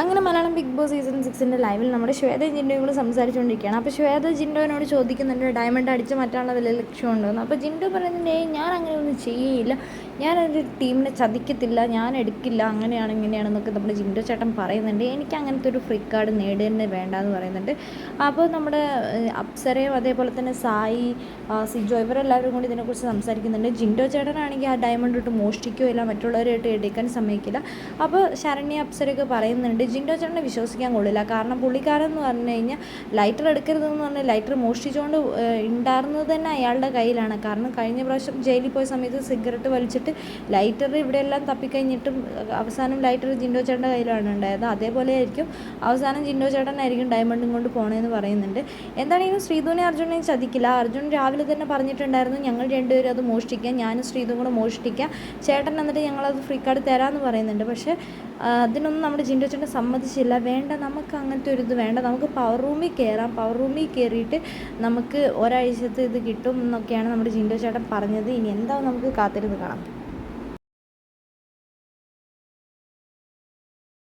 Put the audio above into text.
അങ്ങനെ Malayalam big boss season സിക്സിന്റെ ലൈവിൽ നമ്മുടെ ശ്വേത ജിൻഡോയും കൂടെ സംസാരിച്ചുകൊണ്ടിരിക്കുകയാണ്. അപ്പോൾ ശ്വേത ജിൻഡോനോട് ചോദിക്കുന്നുണ്ട് ഡയമണ്ട് അടിച്ച് മാറ്റാനുള്ള വല്ല ലക്ഷ്യമുണ്ടോയെന്ന് അപ്പോൾ ജിൻഡോ പറയുന്നുണ്ട് ഞാൻ അങ്ങനെ ഒന്നും ഞാൻ ഞാനൊരു ടീമിനെ ചതിക്കത്തില്ല ഞാൻ എടുക്കില്ല അങ്ങനെയാണ് ഇങ്ങനെയാണെന്നൊക്കെ നമ്മുടെ ജിൻഡോ ചേട്ടൻ പറയുന്നുണ്ട്. എനിക്ക് അങ്ങനത്തെ ഒരു ഫ്രീ കാർഡ് നേടുതന്നെ വേണ്ട എന്ന് പറയുന്നുണ്ട്. അപ്പോൾ നമ്മുടെ അപ്സരയും അതേപോലെ തന്നെ സായി സിജോ ഇവരെല്ലാവരും കൂടി ഇതിനെക്കുറിച്ച് സംസാരിക്കുന്നുണ്ട്. ജിൻഡോ ചേട്ടനാണെങ്കിൽ ആ ഡയമണ്ട് ഇട്ട് മോഷ്ടിക്കുകയില്ല മറ്റുള്ളവരായിട്ട് എടുക്കാൻ സമ്മതിക്കില്ല. അപ്പോൾ ശരണ്യ അപ്സരയൊക്കെ പറയുന്നുണ്ട് ജിൻഡോ ചേട്ടനെ വിശ്വസിക്കാൻ കൊള്ളില്ല. കാരണം പുള്ളിക്കാരൻ എന്ന് പറഞ്ഞു കഴിഞ്ഞാൽ ലൈറ്റർ എടുക്കരുതെന്ന് പറഞ്ഞ് ലൈറ്റർ മോഷ്ടിച്ചുകൊണ്ട് ഉണ്ടായിരുന്നത് തന്നെ അയാളുടെ കയ്യിലാണ്. കാരണം കഴിഞ്ഞ പ്രാവശ്യം ജയിലിൽ പോയ സമയത്ത് സിഗരറ്റ് വലിച്ചിട്ട് ലൈറ്റർ ഇവിടെയെല്ലാം തപ്പിക്കഴിഞ്ഞിട്ടും അവസാനം ലൈറ്റർ ജിൻഡോ ചേട്ടന്റെ കയ്യിലാണ് ഉണ്ടായത്. അതേപോലെ ആയിരിക്കും അവസാനം ജിൻഡോ ചേട്ടനായിരിക്കും ഡയമണ്ടും കൊണ്ട് പോണേന്ന് പറയുന്നുണ്ട്. എന്താണെങ്കിലും ശ്രീധുവിനെ അർജുനെ ചതിക്കില്ല. അർജുൻ രാവിലെ തന്നെ പറഞ്ഞിട്ടുണ്ടായിരുന്നു ഞങ്ങൾ രണ്ടുപേരും അത് മോഷ്ടിക്കാം. ഞാനും ശ്രീധുവും കൂടെ മോഷ്ടിക്കാം. ചേട്ടൻ എന്നിട്ട് ഞങ്ങളത് ഫ്രീ കാർഡ് തരാമെന്ന് പറയുന്നുണ്ട്. പക്ഷേ അതിനൊന്നും നമ്മുടെ ജിൻഡോ ചേട്ടൻ സമ്മതിച്ചില്ല. വേണ്ട നമുക്ക് അങ്ങനത്തെ ഒരു ഇത് വേണ്ട. നമുക്ക് പവർ റൂമിൽ കയറാം പവർ റൂമിൽ കയറിയിട്ട് നമുക്ക് ഒരാഴ്ചത്തെ ഇത് കിട്ടും എന്നൊക്കെയാണ് നമ്മുടെ ജിൻഡോ ചേട്ടൻ പറഞ്ഞത്. ഇനി എന്താ നമുക്ക് കാത്തിരുന്ന് കാണാം.